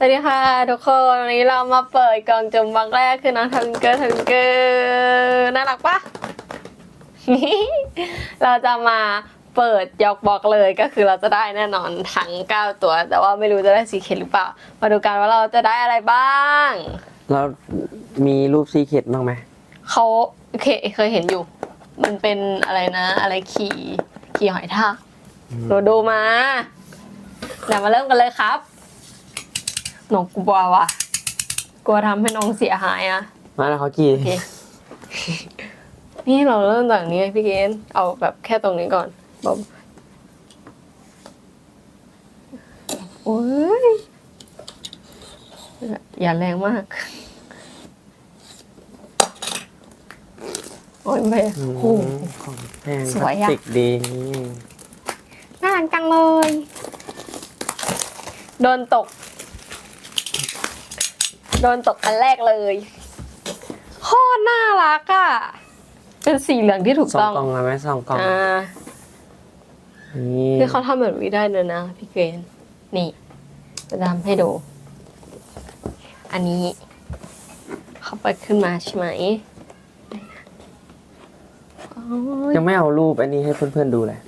สวัสดีค่ะทุกคนวันนี้เรามาเปิดกล่องจุ่มบางแรกคือน้องทวิงเกอร์ทวิงเกอร์น่ารักปะเราจะมาเปิดยอกบอกเลยก็คือเราจะได้แน่นอนทั้ง 9 ตัว แต่ว่าไม่รู้จะได้สีเขียวหรือเปล่า มาดูกันว่าเราจะได้อะไรบ้าง แล้วมีรูปซีเค็ดบ้างไหมเขาเคยเคยเห็นอยู่ มันเป็นอะไรนะ อะไรขี่ขี่หอยทากเราดูมาเดี๋ยวมาเริ่มกันเลยครับ น้องกลัวว่ะ กลัวทำให้น้องเสียหายอะ มาแล้วเขากี่โอเคนี่เราเริ่มจากนี้พี่เกณฑ์เอาแบบแค่ตรงนี้ก่อนบอกโอ้ยอย่าแรงมาก โอ้ยไม่อืมโอ้โห ของแพงสวยอะพลาสติกดีน่ารักจังเลย โดนตก โดนตกอันแรกเลยโคตรน่ารักอะ เป็นสีเหลืองที่ถูกสองต้อง กล่องเลยไหมสองกล่องอ่า นี่คือเขาทำแบบนี้ได้เลยนะพี่เกรนนี่จะทำให้ดู อันนี้ เขาไปดขึ้นมาใช่ไหมโอ้ยยังไม่เอารูปอันนี้ให้เพื่อนๆดูเลย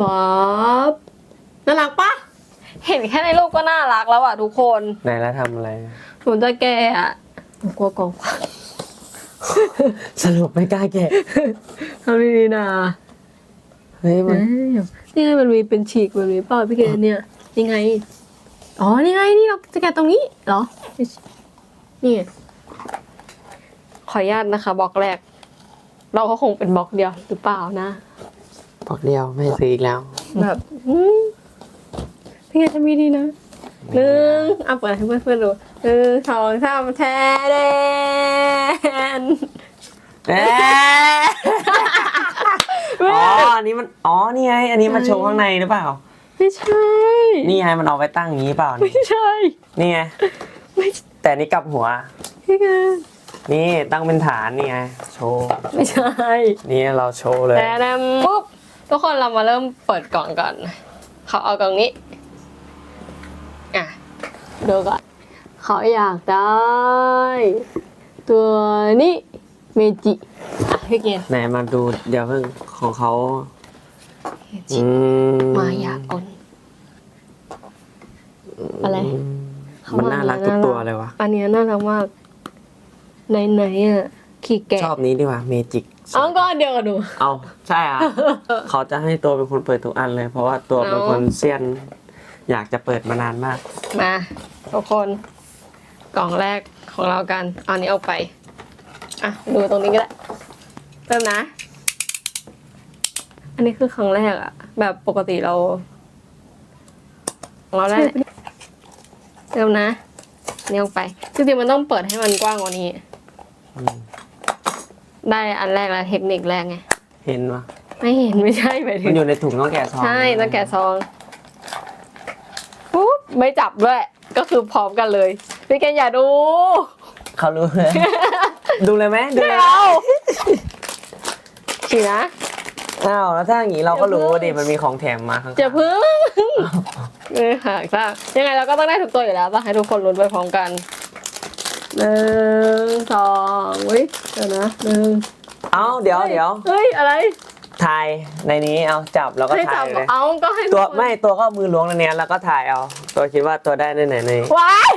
ว้าวน่ารักปะ เห็นแค่ในรูปก็น่ารักแล้วอะทุกคนไหนแล้วทำอะไร หนูจะแกะอะหนูกลัวกองควันสรุปไม่กล้าแกะทำดีๆนะเฮ้ยมันนี่ไงมันมีเป็นฉีกแบบนี้เปล่าพี่เกดเนี่ยนี่ไง อ๋อ นี่ไง นี่เราจะแกะตรงนี้เหรอ นี่ไงขออนุญาตนะคะบล็อกแรก เราก็คงเป็นบล็อกเดียวหรือเปล่านะ บอกเดียวไม่ซื้ออีกแล้วแบบ อืมพี่เกดทำดีๆนะหนึ่งเอาเปิดให้เพื่อนๆดูหนึ่งสองสามแทเดนเอ๊ะอ๋ออันนี้มันอ๋อนี่ไงอันนี้มาโชว์ข้างในหรือเปล่า ไม่ใช่ นี่ไงมันเอาไปตั้งอย่างนี้เปล่าไม่นี่ใช่นี่ไงแต่นี่กลับหัวพี่เกดนี่ตั้งเป็นฐานนี่ไงโชว์ไม่ใช่ นี่เราโชว์เลยแต่แดมปุ๊บทุกคนเรามาเริ่มเปิดกล่องก่อนเขาเอากล่องนี้ อะดูก่อนเขาอยากได้ ตัวนี้เมจิอะพี่เกียรติไหนมาดูเดี๋ยวเพิ่งของเขาเมจิอืมมายาอนอะไร เขามันมาน่ารักทุกตัวเลยวะอันเนี้ยน่ารักมากไหนไหนๆอะขี่แกะชอบนี้ดีกว่าเมจิก เอาก็อันเดียวกับหนูเอาใช่อะ เขาจะให้ตัวเป็นคนเปิดทุกอันเลย เพราะว่าตัวเป็นคนเซียน อยากจะเปิดมานานมาก มาทุกคนกล่องแรกของเรากัน เอาอันนี้ออกไป อะ ดูตรงนี้ก็ได้เริ่มนะ อันนี้คือครั้งแรกอะแบบปกติเราของเราได้เริ่มนะอันนี่ออกไปจริงๆมันต้องเปิดให้มันกว้างกว่านี้อืมได้อันแรกแล้วเทคนิคแรกไง เห็นปะไม่เห็นไม่ใช่ไปถึมันงอยู่ในถุงต้องแกะซองใช่ต้องแกะซองปุ๊บ ไม่จับด้วย ก็คือพร้อมกันเลย พี่แกอย่าดู เขารู้เลย ดูเลยไหมดูไม่เลยเอาฉีนะอ้าวแล้วถ้าอย่างนี้เราก็รู้อย่าเพิ่งดิมันมีของแถมมาข้างๆจะพึ่งเออหากซะยังไงเราก็ต้องได้ทุกตัวอยู่แล้วต้องให้ทุกคนลุ้นไปพร้อมกันหนึ่งสองวิเดี๋ยวนะหนึ่งเอ้าเดี๋ยวเดี๋ยวเฮ้ยอะไรถ่ายในนี้เอาจับแล้วก็ให้ถ่าจัยบเลย เอาก็ให้ตัวทุกคน ไม่ตัวก็เอามือล้วงในเนี้ยแล้วก็ถ่ายเอา ตัวคิดว่าตัวได้ในไหนในว้าย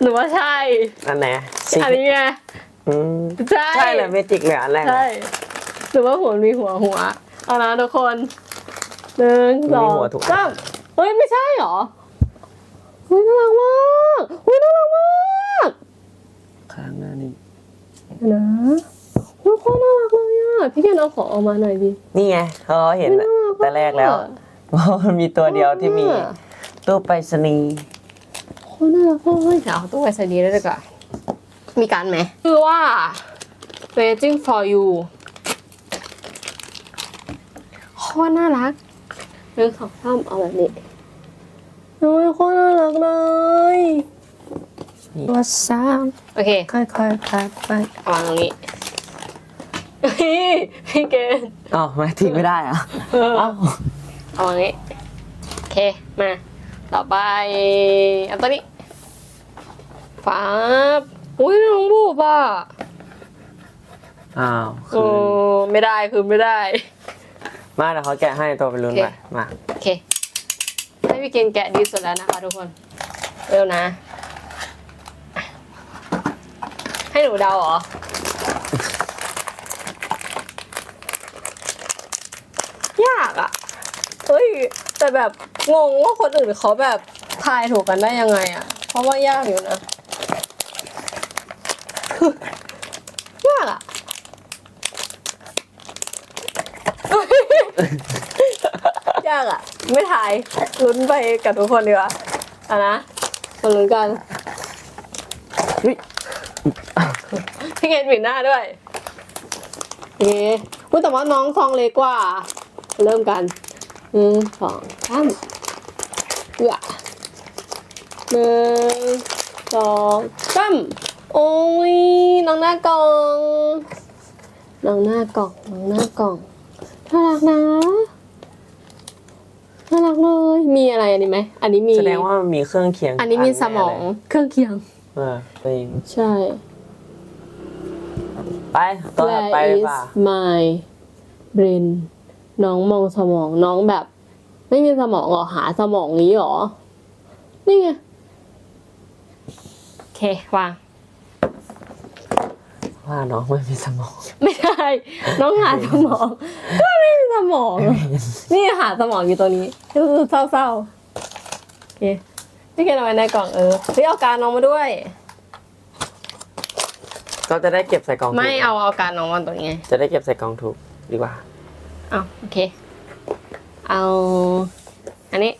หนูว่าใช่ อันไหนสิอันนี้ไงอืมใช่ใช่เลยเมจิกเลยอันแรกใช่หรือว่าหัวมีหัวหัวเอานะทุกคนหนึ่งสองสามเฮ้ยไม่ใช่เหรอเฮ้ยน่ารักมากเฮ้ยน่ารักมากข้างหน้านี่เดี๋ยวนะเฮ้ยโคตรน่ารักเลยอะพี่แกนเอาของออกมาหน่อยดิ นี่ไงเขาเห็นฮ้ยอะน่ารักแต่แรกแล้วอะ เพราะมันมีตัวเดียวที่มีตู้ไปรษณีย์โคตรน่ารักเลยเดี๋ยวเอาตู้ไปใส่ดีได้ดีกว่ามีการไหมคือว่า waiting for you โคตรน่ารักหนึ่งสองสามเอาแบบนี้โอ้ยโคตรน่ารักเลยว่าซ้โอเคำค่อยๆพัดไปเอาวางตรงนี้เฮ้ยพี่เกณฑ์อ๋อไม่ทิ้งไม่ได้เหรอะเออ เอ้าเอาวางนี้เคมาต่อไปเอาตัวนี้ฟ้าบอุ้ยน้องบูบอะอ้าวโอ้คือไม่ได้คือไม่ได้ มาเดี๋ยวเขาแกะให้ตัวเป็นลุ้นโอเคไปมาโอเค ให้พี่เกณฑ์แกะดีสุดแล้วนะคะทุกคนเร็วนะ ให้หนูเดาเหรอ ยากอะ เฮ้ย แต่แบบงงว่าคนอื่นเขาแบบทายถูกกันได้ยังไงอะเพราะว่ายากอยู่นะยากอะยากอะไม่ทายลุ้นไปกับทุกคนดีกว่าอะนะมาลุ้นกันอุ๊ยพี่เกดปิดหน้าด้วยโอเคพูดแต่ว่าน้องซองเล็กกว่า เริ่มกัน หนึ่งสองสามเอือหนึ่งสองสามโอ้ยน้องหน้ากล่องน้องหน้ากล่องน้องหน้ากล่องน่ารักนะน่ารักเลยมีอะไรอันนี้ไหมอันนี้มีแสดงว่ามันมีเครื่องเคียงอันนี้มีสมองแน่เลยเครื่องเคียง เออจริงใช่ ไปตัวถัด Where ไป is ป่ะ my brain น้องมองสมองน้องแบบ ไม่มีสมองเหรอหาสมองนี้เหรอ นี่ไงโอเควางว่าน้องไม่มีสมอง ไม่ได้น้องหาสมอง ก็ไม่มีสมอง นี่หาสมองอยู่ตัวนี้เศร้าๆโอเคพี่เกณฑ์เอาไว้ในกล่องเออเฮ้ยเอาการน้องมาด้วย ก็จะได้เก็บใส่กล่องถูกไม่เอาเอาการน้องมาตัวนี้ไงจะได้เก็บใส่กล่องถูกดีกว่า เอาโอเค เอา อันนี้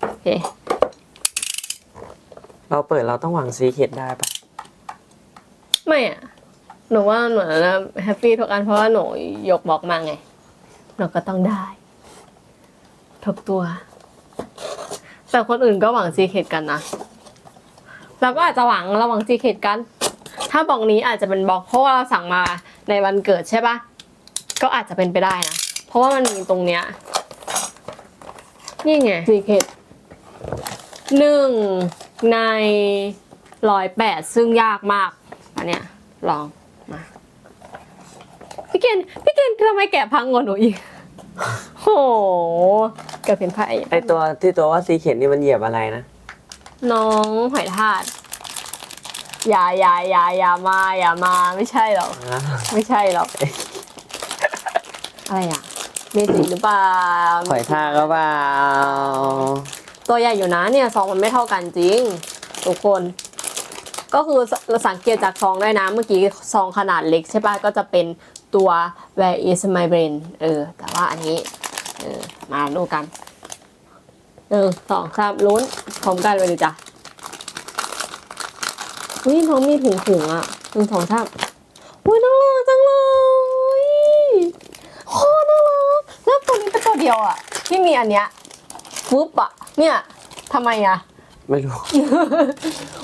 โอเค เราเปิดเราต้องหวังซีเคดได้ปะไม่อะหนูว่าหนูนะแฮปปี้ทุกอันเพราะว่าหนูยกบล็อกมาไง หนูก็ต้องได้ทุกตัว แต่คนอื่นก็หวังซีเคดกันนะ เราก็อาจจะหวังเราหวังซีเคดกัน ถ้าบล็อกนี้อาจจะเป็นบล็อกเพราะว่าเราสั่งมาในวันเกิดใช่ปะ ก็อาจจะเป็นไปได้นะ เพราะว่ามันมีตรงเนี้ย นี่ไงซีเคดหนึ่งในร้อยแปดซึ่งยากมากอันเนี้ยลองมาพี่เกณฑ์พี่เกณฑ์ทำไมแกะพังกว่าหนูอีกโหเกิดเป็นไพ่ไอตัวที่ตัวว่าซีเคดนี่มันเหยียบอะไรนะ น้องหอยทากอย่าอย่าอย่าอย่ามาอย่ามาไม่ใช่หรอกอ่าไม่ใช่หรอก อะไรอะเมจิหรือเปล่าหอยทากก็เปล่าตัวใหญ่อยู่นะเนี่ยซองมันไม่เท่ากันจริงทุกคน ก็คือเราสังเกตจากซองได้นะ เมื่อกี้ซองขนาดเล็กใช่ปะก็จะเป็นตัว where is my brain เออ แต่ว่าอันนี้ เออ มาดูกันหนึ่งสองสามลุ้นพร้อมกันเลยดิจ้ะอุ้ยน้องมีถุงถุงๆอะหนึ่งสองสามอุ้ยน่ารักจังเลยโคตรน่ารักแล้ว ตัวนี้เป็นตัวเดียวอะที่มีอันเนี้ยฟึบอะเนี่ยทำไมอะไม่รู้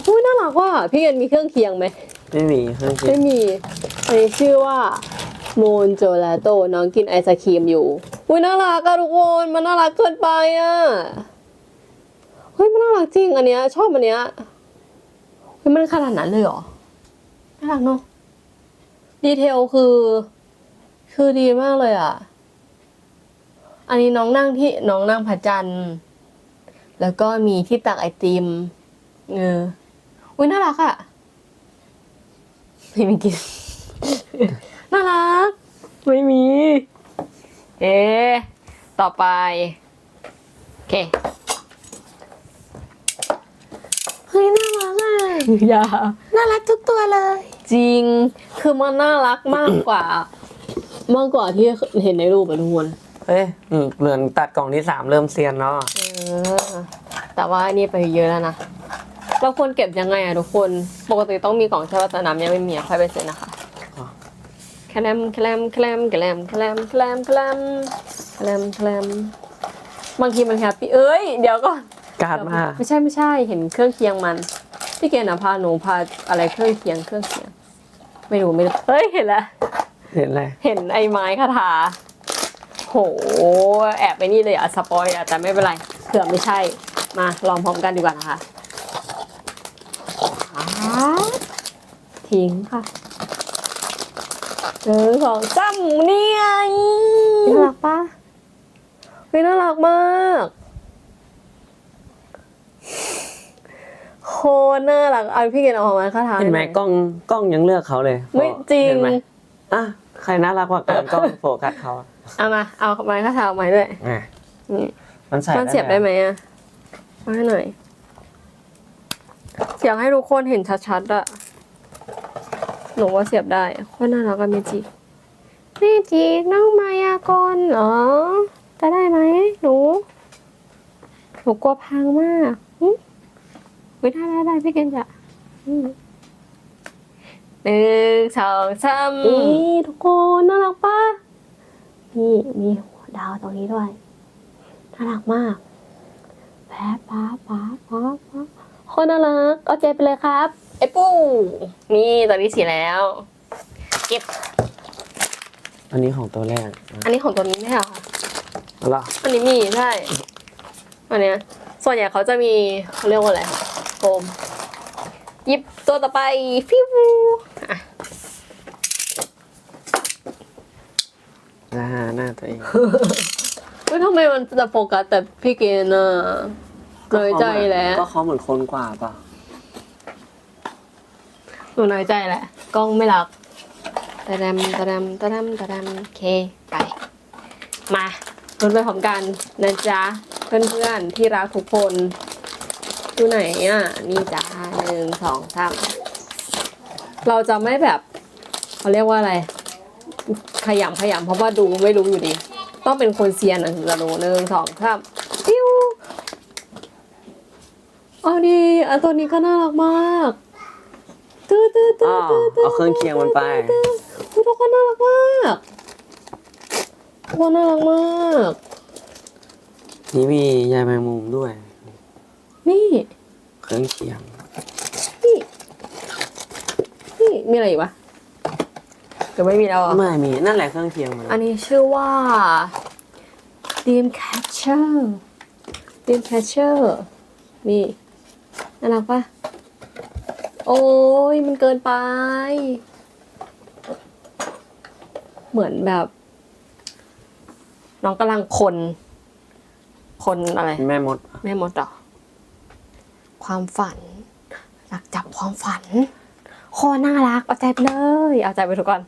อุ้ยน่ารักว่ะพี่เกนมีเครื่องเคียงไหม ไม่มีเครื่องเคียไม่งมี อันนี้ชื่อว่าโมนโจลาโตน้องกินไอศครีมอยู่ อุ้ยน่ารักอะทุกคน มันน่ารักเกินไปอะเฮ้ยมันน่ารักจริงอันเนี้ยชอบอันเนี้ยเฮ้ยมันขนาดนั้นเลยเหรอ น่ารักเนาะ ดีเทลคือ คือดีมากเลยอะ อันนี้น้องนั่งที่น้องนั่งพระจันทร์แล้วก็มีที่ตักไอติมเอออุ้ยน่ารักอะไม่มีกิน น่ารัก ไม่มี เอ๊ะต่อไป โอเค เฮ้ย น่ารักอะอย่า น่ารักทุกตัวเลย จริง คือมันน่ารักมากกว่า มากกว่าที่เห็นในรูปอะทุกคน เฮ้ยอืมเหลือนตัดกล่องที่สามเริ่มเซียนแล้วอะเออแต่ว่าอันนี่ไปเยอะแล้วนะ เราควรเก็บยังไงอะทุกคน ปกติต้องมีกล่องใช่ป่ะแต่น้ำยังไม่มีอะค่อยไปซื้อนะคะแคลมแคลมแคลมแคลมแคลมแคลมแคลมแคลมแคลมบางทีมันแฮปปี้เอ้ย เดี๋ยวก่อนการ์ดมาไม่ใช่ไม่ใช่เห็นเครื่องเคียงมันพี่เกณฑ์อะพาหนูพาอะไรเครื่องเคียงเครื่องเคียง ไม่รู้ไม่รู้เฮ้ยเห็นแล้วเห็นอะไรเห็นไอ้ไม้คาถา โห แอบไปนี่เลยอะสปอยอะแต่ไม่เป็นไรเผื่อไม่ใช่ มาลองพร้อมกันดีกว่านะคะทิ้งค่ะหนึ่งสองสามนี่ไงน่ารักปะเฮ้ยน่ารักมากโคตรน่ารักเอาพี่เกณฑ์เอาออกมาข้าทางเห็นไหมกล้องกล้องยังเลือกเขาเลยไม่จริงเห็นไหมอะใครน่ารักกว่ากันกล้องโฟกัสเขาอะ เอามา เอาไม้ข้าเท้าไม้ด้วยอะนี่มันใส่มันเสียบได้ไหมอะมาให้หน่อยอยากให้ทุกคนเห็นชัดๆอะหนูว่าเสียบได้โคตรน่ารักอะเมจิเมจิน้องมายากรเหรอจะได้ไหมหนูหนูกลัวพังมากหึไม่ได้ได้ได้พี่เกณฑ์จะอืมหนึ่งสองสามนี่ทุกคนน่ารักปะ นี่มีหัวดาวตรงนี้ด้วยน่ารักมากแป๊บป๊าป๊าป๊าป๊าโคนน่ารักเอาใจไปเลยครับ ไอ้ปูนี่ตอนนี้สีแล้ว เก็บ อันนี้ของตัวแรกอันนี้ของตัวนี้ไม่ใช่เหรอคะแล้วเหรออันนี้มีใช่อันเนี้ยส่วนใหญ่เขาจะมีเขาเรียกว่าอะไรโฟมหยิบตัวต่อไปฟิวอะ หน้าหน้าตัวเอง เฮ้ยทำไมมันจะโฟกัสแต่พี่เกณฑ์อะเลยใจแล้วก็เขาเหมือนคนกว่าเปล่ะหนูน้อยใจแหละ กล้องไม่รักตะดำตะดำตะดำตะดำโอเค ไป มาลุ้นไปพร้อมกันนะจ๊ะ เพื่อนๆ ที่รักทุกคนดูไหนอะ นี่จ้าหนึ่งสองสามเราจะไม่แบบ เขาเรียกว่าอะไร ขยำขยำเพราะว่าดูไม่รู้อยู่ดี ต้องเป็นคนเซียนอะถึงจะรู้หนึ่งสองสามปิ้วเอาดีอันตัวนี้ก็น่ารักมากตื้อตื้อตื้อ๋ออตื้อตื้อเอาเครื่องเคียงมันไปอุ๊ยทุกคนน่ารักมากทุกคนน่ารักมาก นี่มียายแมงมุมด้วย นี่ เครื่องเคียงนี่นี่มีอะไรอีกวะ เดี๋ยวไม่มีแล้วอะ ไม่มีนั่นแหละเครื่องเคียงมันอันนี้ชื่อว่า Dream Catcher Dream Catcher นี่น่ารักปะโอ้ยมันเกินไป เหมือนแบบ น้องกำลังคน คนอะไร แม่มดแม่มดเหรอความฝัน หลักจับความฝัน โคตรน่ารัก เอาใจไปเลย เอาใจไปทุกคน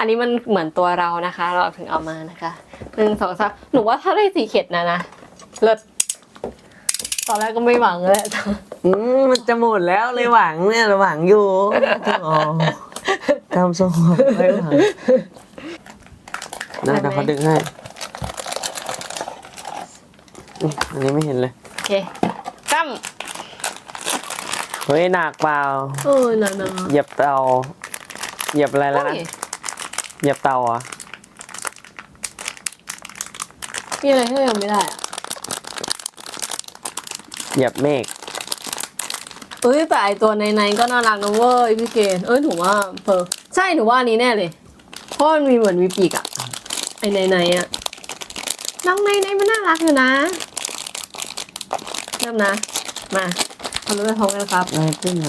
อันนี้มันเหมือนตัวเรานะคะ เราถึงเอามานะคะหนึ่งสองสามหนูว่าถ้าได้สีเข็ดนะนะเลิศตอนแรกก็ไม่หวังเลยอืมมันจะหมดแล้วเลยหวังเนี่ยหวังอยู่อ๋อทำสมองไม่หวังน่าได้ไหมเดี๋ยวเขาดึงให้อืมอันนี้ไม่เห็นเลย โอเคกั้มเฮ้ยหนักเปล่าเออหนาหนาเหยียบเตาเหยียบอะไรแล้วนะ เหยียบเตาอะมีอะไรที่เรายังไม่ได้อะเหยียบเมฆเอ้ยแต่ไอตัวในในๆก็น่ารักนะเว้ยพี่เกณฑ์เอ้ยหนูว่าเพอใช่หนูว่าอันนี้แน่เลยเพราะมันมีเหมือนมีปีกอะไอในในๆอะน้องในในๆมันน่ารักอยู่นะเริ่มนะ มาทำไปพร้อมกันครับ อะไรขึ้นไง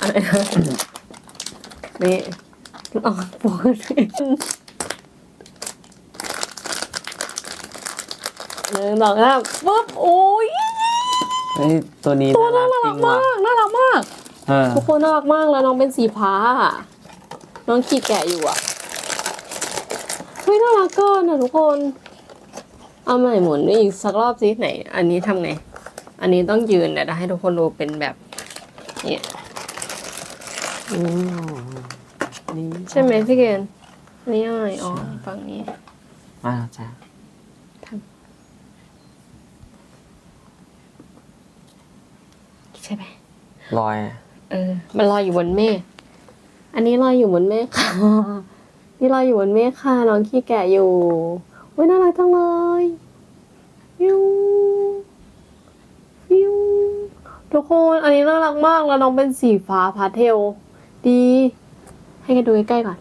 อะไรนะนี่ เอาโฟกัสหนึ่งสองสามปุ๊บโอ้ยเฮ้ยตัวนี้ตัวน่าจรัริกงว่ะมากน่ารักมากเออทุกคนน่ารักมากแล้วน้องเป็นสีฟ้าอะน้องขี่แกะอยู่อะเฮ้ยน่ารักเกินอะทุกคน เอาใหม่หมุนอีกสักรอบสิไหน อันนี้ทำไง อันนี้ต้องยืนเดี๋ยวจะให้ทุกคนดูเป็นแบบเนี่ยอืม นี่ใช่ไหมพี่เกณฑ์อันนี้ยังไงอ๋อฝั่งนี้มาจ้ะใช่ไหมลอยอะเออ มันลอยอยู่บนเมฆอันนี้ลอยอยู่บนเมฆค่ะ นี่ลอยอยู่บนเมฆค่ะน้องขี้แกะอยู่เว้ยน่ารักจังเลยฟิวฟิวทุกคนอันนี้น่ารักมากแล้วน้องเป็นสีฟ้าพาสเทล ดี ให้กันดูใกล้ๆก่อน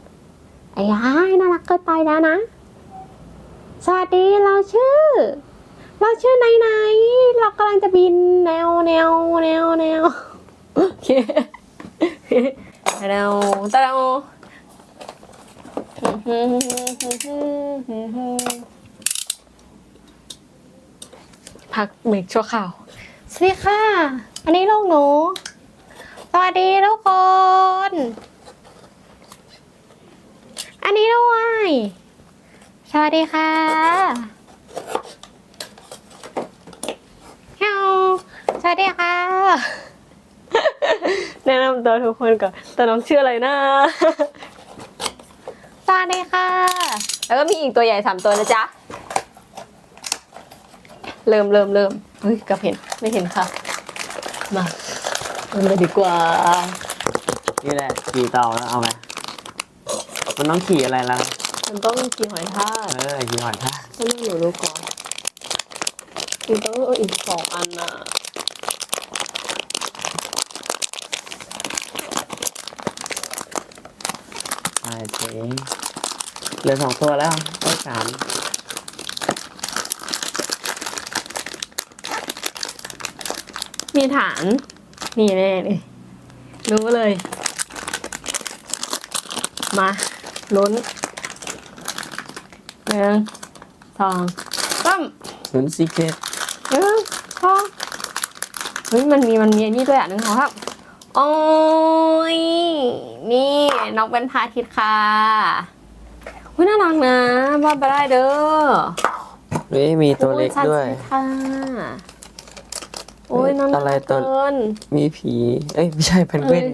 ไอ้ยายน่ารักเกินไปแล้วนะ สวัสดีเราชื่อ เราชื่อไหนไหนเรากำลังจะบินแนวแนวแนวแนวโอเคแนวตะแนวพักเบรกชั่วข่าว สวัสดีค่ะ อันนี้ลูกหนู สวัสดีทุกคน อันนี้ด้วย สวัสดีค่ะเฮลสวัสดีค่ะ แนะนำตัวทุกคนก่อนแต่น้องชื่ออะไรนะ สวัสดีค่ะ แล้วก็มีอีกตัวใหญ่สามตัวนะจ๊ะ เริ่มเริ่มเริ่มเฮ้ยกับเห็นไม่เห็นค่ะ มาเริ่มเลยดีกว่า นี่แหละขี่เต่าแล้วเอาไหม มันต้องขี่อะไรล่ะมันต้องกินหอยทากเออขี่หอยทากให้แม่หนูดูก่อนมันต้องเอาอีกสองอันน่ะใช่เจ๊เหลือสองตัวแล้วได้สามมีฐานนี่แน่เลยรู้เลย มา ลุ้นหนึ่งสองสามศูนย์ซีเคทหนึ่งสองเฮ้ยมันมีมันมีอันนี้ด้วยอะหนึ่งสองครับโอ้ยนี่น้องเป็นพระอาทิตย์ค่ะเฮ้ยน่ารักนะวาดไปได้เด้อเฮ้ยมีตัวเล็กด้วยโอ้ชัค่ะโอ้ยน่ารักอะไรตัวเกินมีผี เอ้ยไม่ใช่เพนกวิน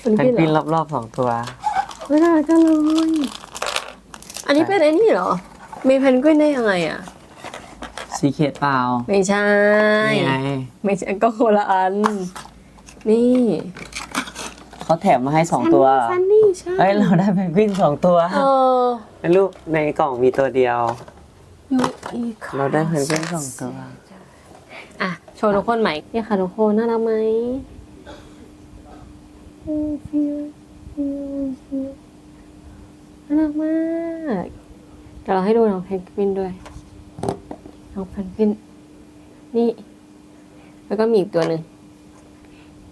เป็นเพนพี่กวินเหรอรอบๆสองตัว ไม่น่ารักจังเลยอันนี้เป็นไอ้นี่เหรอ มีเพนกวินได้ยังไงอะซีเคทเปล่าไม่ใช่ นี่ไงไม่ใช่ก็คนละอัน นี่ เขาแถมมาให้สองตัวซันนี่ใช่เอ้ยเราได้เพนกวินสองตัวเออในรูปในกล่องมีตัวเดียวอยู่อีกเราได้เพนกวินสองตัว อะ โชว์ทุกคนใหม่นี่ค่ะทุกคนน่ารักไหม น่ารักมากเดี๋ยวเราให้ดูน้องเพนกวินด้วยน้องเพนกวิน นี่ แล้วก็มีอีกตัวหนึ่ง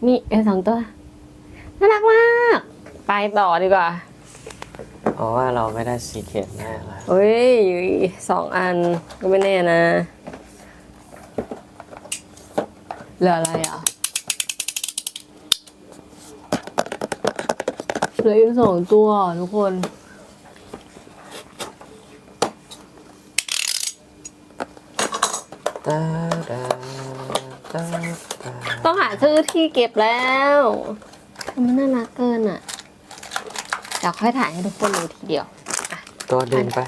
นี่เออสองตัวน่ารักมาก ไปต่อดีกว่าเพราะว่าเราไม่ได้ซีเคทแน่เลยเฮ้ยอยู่อีกสองอันก็ไม่แน่นะเหลืออะไรอะเหลืออีกสองตัวทุกคน ตาดาตาตา ต้องหาชื่อที่เก็บแล้วมันน่ารักเกินอะเดี๋ยวค่อยถ่ายให้ทุกคนดูทีเดียวตัวดึงไป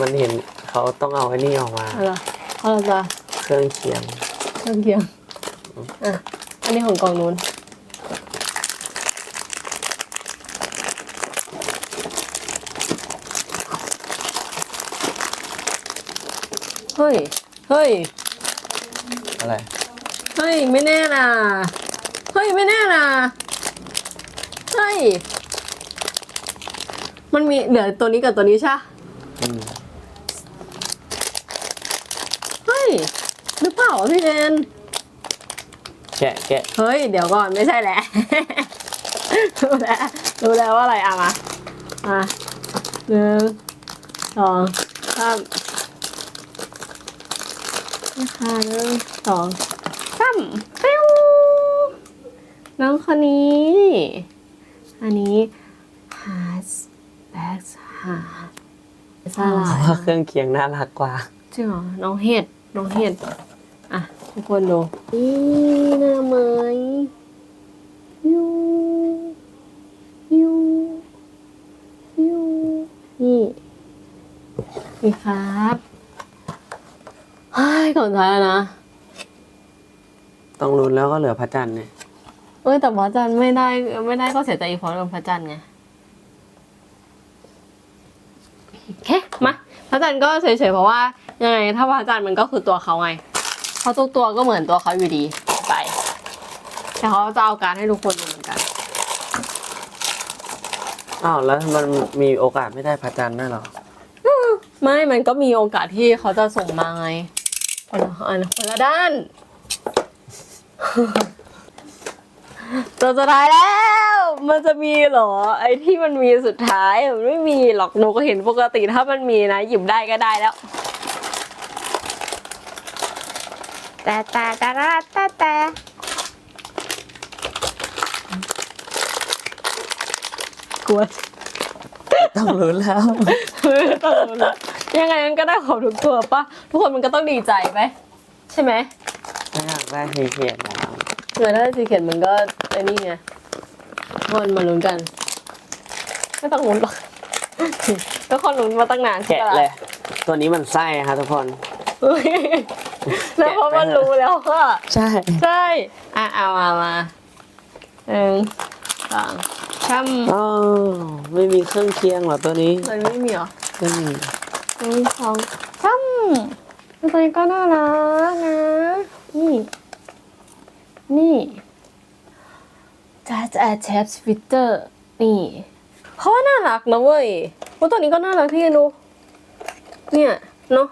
มันเห็นเขาต้องเอาไอ้นี่ออกมาเอาละเอาละจ้ะเครื่องเคียงเครื่องเคียงอะอันนี้ของกองนู้นเฮ้ย เฮ้ย อะไรเฮ้ยไม่แน่นะเฮ้ยไม่แน่นะเฮ้ยมันมีเหลือตัวนี้กับตัวนี้ใช่ปะอืมเฮ้ยหรือเปล่าพี่เจนแกะแกะเฮ้ย เดี๋ยวก่อนไม่ใช่แหละ รู้แล้วรู้แล้วว่าอะไรอะมามาหนึ่งสองสามนี่ค่ะหนึ่งสองสามปิ้วน้องคนนี้ อันนี้ฮาสแบ็กฮาสลาเพราะว่าเครื่องเคียงน่ารักกว่า จริงเหรอ น้องเห็ด น้องเห็ด อะ ทุกคนดูนี่หน้าไม้ยูยูยูนี่ นี่ครับ เฮ้ยก่อนท้ายแล้วนะ ต้องลุ้นแล้วก็เหลือพระจันทร์เนี่ยเอ้ยแต่พระจันทร์ไม่ได้ ไม่ได้ก็เสียใจอีกเพราะโดนพระจันทร์ไงแค่มาพระจันทร์ก็เฉยๆเพราะว่ายังไงถ้าพระจันทร์มันก็คือตัวเขาไงเพราะทุกตัวก็เหมือนตัวเขาอยู่ดีไป แต่เขาจะเอาการดให้ทุกคนดูเหมือนกันอ้าวแล้วมันมีโอกาสไม่ได้พระจันทร์ด้วยเหรอไม่ มันก็มีโอกาสที่เขาจะส่งมาไงคนละอันคนละด้าน ตัวสุดท้ายแล้ว มันจะมีเหรอ ไอ้ที่มันมีสุดท้ายมันไม่มีหรอกหนูก็เห็นปกติถ้ามันมีนะ หยิบได้ก็ได้แล้วแต่แต่แต่แต่แต่กลัวต้องรู้แล้ว ต้องรู้ละยังไงมันก็ได้ของทุกตัวปะทุกคนมันก็ต้องดีใจไหมใช่ไหม ถ้าอยากได้สีเขียนนะครับเงินถ้าสีเขียนมันก็ไอ้นี่ไงทุกคนมาลุ้นกัน ไม่ต้องลุ้นหรอกทุกคนลุ้นมาตั้งนานใช่แกะปะเลยตัวนี้มันไส้ครับทุกคนเฮ้ยแล้วเพราะมันรู้แล้วว่าใช่ ใช่อะเอามามาหนึ่งสองช้อ๋อ ไม่มีเครื่องเคียงเหรอตัวนี้ำมันไม่มีเหรอ ไม่มีหนึ่งสองช้ำตัวนี้ก็น่ารักนะ นี่นี่จัดแอชสวิตเตอร์นี่เขาว่าน่ารักนะเว้ยว่าตัวนี้ก็น่ารักพี่ดูเนี่ยเนาะ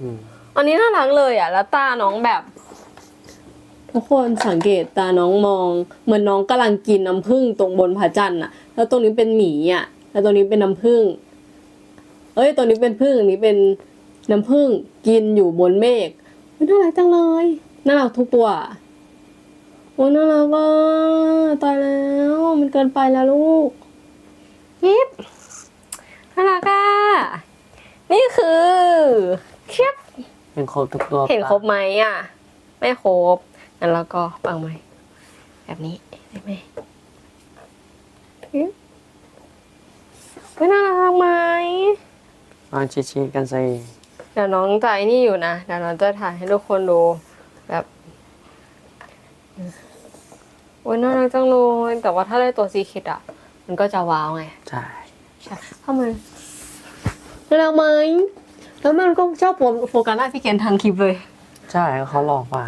อืมอันนี้น่ารักเลยอะ แล้วตาน้องแบบ ทุกคนสังเกตตาน้องมอง เหมือนน้องกำลังกินน้ำผึ้งตรงบนพระจันทร์อะ แล้วตรงนี้เป็นหมีอะ แล้วตรงนี้เป็นน้ำผึ้งเอ้ยตรงนี้เป็นผึ้งอันนี้เป็นน้ำผึ้งกินอยู่บนเมฆเฮ้ยน่ารักจังเลย น่ารักทุกตัว โอ้ยน่ารักอะตายแล้ว มันเกินไปแล้วลูกยิบน่ารักอะ นี่คือเชียบเป็นครบทุกตัวเห็นปะครบไหมอะ ไม่ครบงั้นเราก็ปังไหมแบบนี้ได้ไหมปึ๊บไม่น่ารักไหมวางชิดๆกันสิเดี๋ยวน้องใจนี่อยู่นะเดี๋ยวน้องจะถ่ายให้ทุกคนดู แบบโอ้ยน่ารักจังเลยแต่ว่าถ้าได้ตัวซีคิดอะ มันก็จะว้าวไง ใช่ ใช่ทำไมน่ารักไหมแล้วมันก็ชอบโฟกัสหน้าพี่เกณฑ์ทางคลิปเลย ใช่เขาหลอกป่า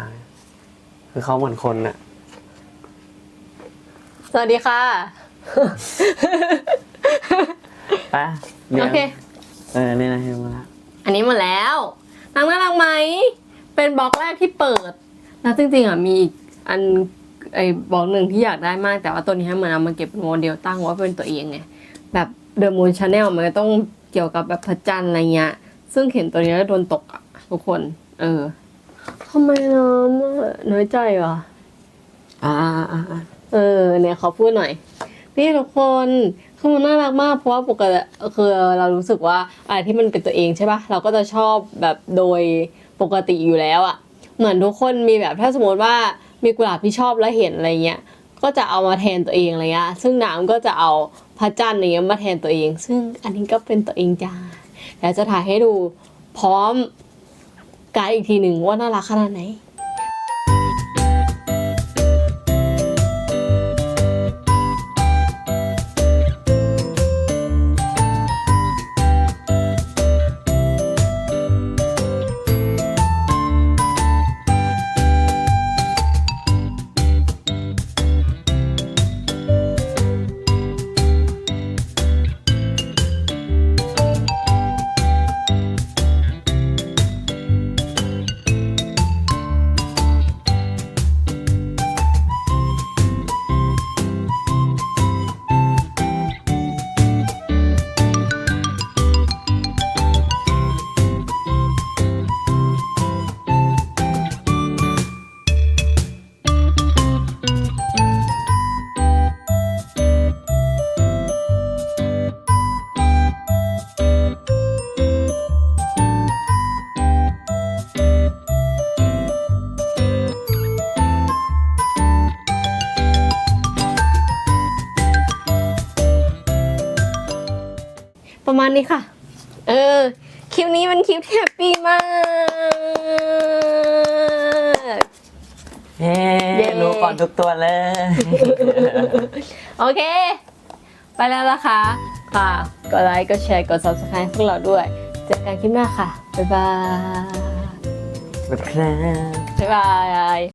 คือเขาเหมือนคนน่ะ สวัสดีค่ะ ไปะเดี๋ยวโอเค เออเนี่ยนะเห็นมาแล้วอันนี้หมดแล้วนางน่ารักไหม เป็นบล็อกแรกที่เปิด แล้วจริงๆอะมีอีกอันไอ้บล็อกหนึ่งที่อยากได้มากแต่ว่าตัวนี้เหมือนเอามาเก็บเป็นโมเดลตั้งไว่าเป็นตัวเองไงแบบเดอะมูนชาแนลมันก็ต้องเกี่ยวกับแบบพระจันทร์อะไรเงี้ย ซึ่งเห็นตัวนี้แล้วโดนตกอะทุกคน เออทำไมนะน้อยใจวะอ่าอ่าอ่าอ่าเออ เนี่ยขอพูดหน่อยนี่ทุกคนคือมันน่ารักมากเพราะว่าปกติคือเรารู้สึกว่าอะไรที่มันเป็นตัวเองใช่ปะเราก็จะชอบแบบโดย ปกติอยู่แล้วอะ่ะเหมือนทุกคนมีแบบถ้าสมมติว่ามีกุหลาบที่ชอบแล้วเห็นอะไรเงี้ยก็จะเอามาแทนตัวเองอะไรเงี้ยซึ่งน้ำก็จะเอาพระจันทร์อะไรเงี้ยมาแทนตัวเอง ซึ่งอันนี้ก็เป็นตัวเองจ้าเดี๋ยวจะถ่ายให้ดูพร้อมกายอีกทีหนึ่งว่าน่ารักขนาดไหน มาณนี้ค่ะ เออ คลิปนี้เป็นคลิปที่แฮปปี้มากเย้เย้รู้ก่อนทุกตัวเลย โอเค ไปแล้วนะคะค่ะกดไลค์กดแชร์กด subscribe พวกเราด้วย เจอกันคลิปหน้าค่ะ บ๊ายบายแบบครับบ๊ายบาย